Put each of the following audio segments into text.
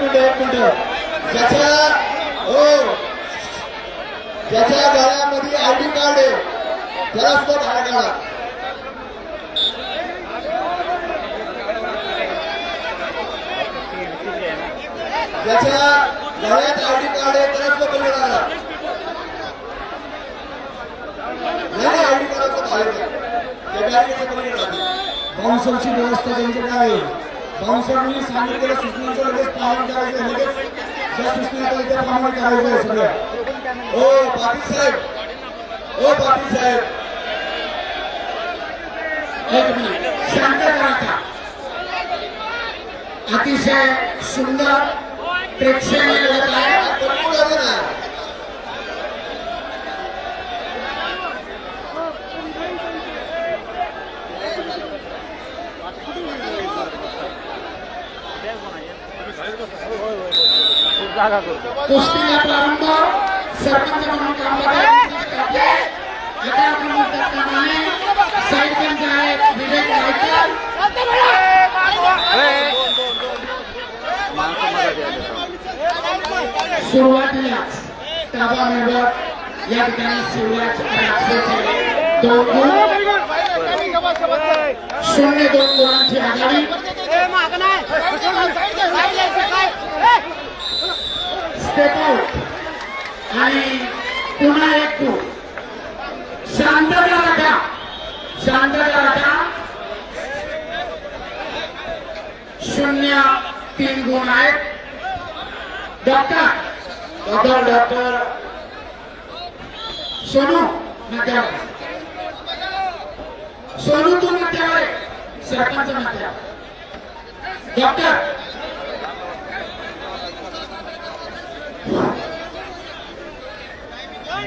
एक मिनिट एक मिनिट. ज्याच्या हो. ज्याच्या घरामध्ये आयडी कार्ड आहे त्याला सुद्धा बाहेर काढा. ज्याच्या गळ्यात आयडी कार्ड आहे बाहेर काढा नाही आयडी कार्ड बाहेर काढा. ते बॅरिकेडच्या पलीकडे व्यवस्था त्यांच्याकडे आहे? बाउन्सरनी सांगितलेल्या सूचनांचं लगेच पालन करायचं लगेच ज्या सूचना येतात त्या पालन करायचं आहे सगळं. ओ पाटील साहेब. ओ पाटील साहेब. एक मिनिट. शांत करा अतिशय सुंदर प्रेक्षणीय होत आहे. कुस्तीला प्रारंभ. सरपंच म्हणून काम करतात आता आहेत. विवेक गायकर सुरुवातीलाच ताबा मिळवत. या ठिकाणी दोन गुण. शून्य दोन गुणांची आघाडी. स्टेप आउट आणि पुन्हा एक गुण शांतता राखा शांतता राखा शून्य तीन गुण आहेत. Doctor doctor doctor. सोनू मध्यावर सोनू तू मध्यावर सरपंच मध्यावर डॉक्टर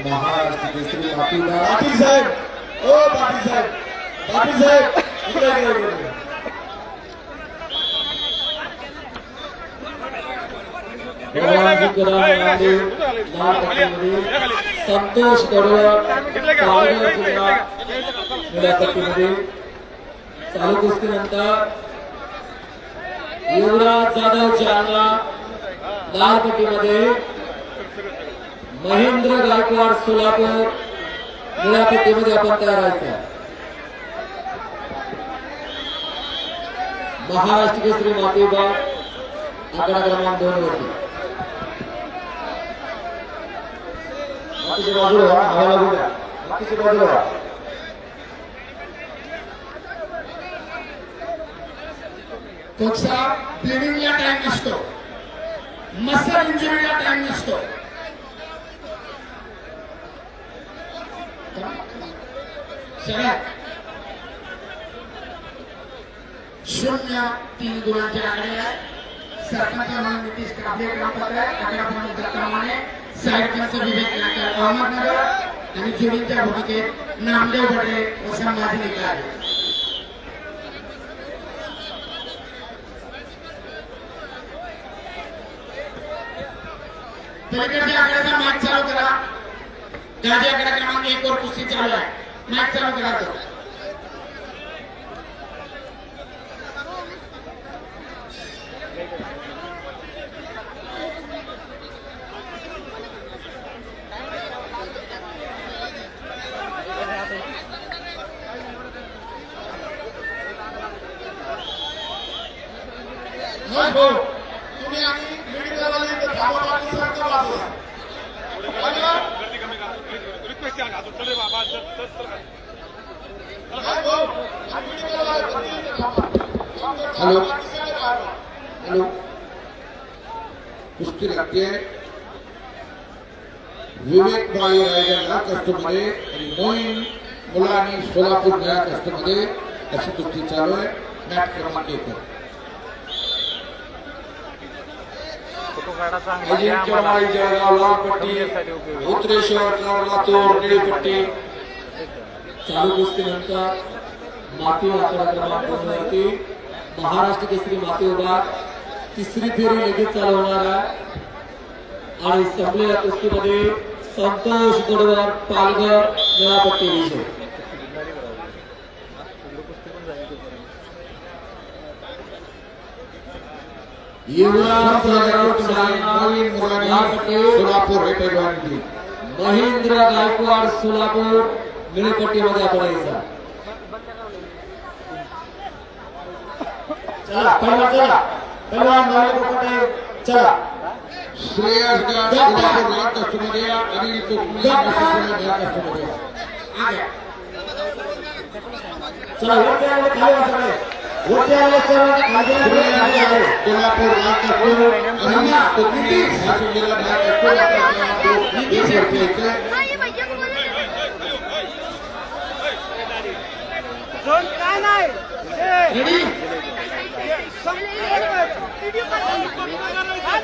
महाराष्ट्र केसरी मातीला पाटील साहेब! ओ पाटील साहेब! पाटील साहेब! इकडे संतोष पट्टीमध्ये चालू कुस्तीनंतर युवराज जाधव जालना लाल पट्टीमध्ये महेंद्र गायकवाड सोलापूर निळ्या आपण तयार व्हायचं महाराष्ट्र केसरी मातेबा आकडा क्रमांक दोन वरती. बाकीच्या बाजूला व्हा, हवा बाकीच्या बाजूला व्हा. त्याचा टाइम नसतो. मसल इंजुरीला टाइम नसतो. शून्य तीन गुणांचे आकडे आहे सरपंच म्हणून नितीश काबले काम करत आहे आकडा म्हणून दत्तामाने साहित्याचं विवेक नाकर अहमदनगर आणि जुडींच्या भूमिकेत नामदेव बडे व संभाजी निघाले पलीकडच्या आकड्याचा मॅच चालू करा गाजी आकडा क्रमांक एक वर कुस्ती चालू आहे मॅच चालू करा तो थांबा. हॅलो. बाकी सगळे बाहेर. हॅलो कुस्ती लागते विवेक भाई रायगड या कष्टमध्ये आणि मोईन मुलांनी सोलापूर या कष्टमध्ये अशी कुस्ती चालू आहे मॅच क्रमांक एक वर. अजिंक्यमाई जळगाव लाल पट्टी उत्तरेश्वर लातूर निळी पट्टी चालू कुस्तीनंतर माती आकडा क्रमांक दोन वरती महाराष्ट्र केसरी माती विभाग तिसरी फेरी लगेच चालू होणार आहे आणि संपलेल्या कुस्तीमध्ये संतोष गडवर पालघर निळापट्टी विजय. युवराज सोलापूर महेंद्र गायकवाड सोलापूर मिळपट्टीमध्ये आपण यायचा चला चला. चला. श्रेयस कस्टमध्ये अनिल कोकणे नाशिक जिल्हा लाल कस्टमध्ये आगे चला वरती आले खाली रे. वरती आले सर्व खाली कस्टमध्ये अनिल कोकणे नाशिक जिल्हा लाल कस्टमध्ये दोन काय नाही ए, रेडी काय नाही ए,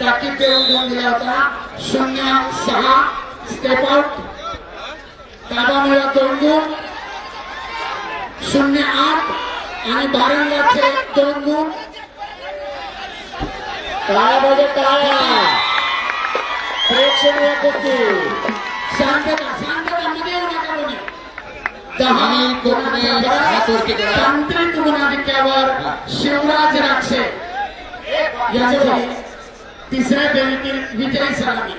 ताकीद देऊन गुण दिला होता शून्य सहा स्टेप आउट ताबा मिळत दोन गुण शून्य आठ आणि बारंगाचे दोन गुण टाळ्या पाहिजे टाळ्या प्रेक्षणीय कुस्ती शांतता शांतता मध्ये येऊ नका कोणी दहा अनिल कोकणे हात वरती करा तांत्रिक गुणाधिक्यावर शिवराज राक्षे याच्या तिसऱ्या फेरीतील विजयी सलामी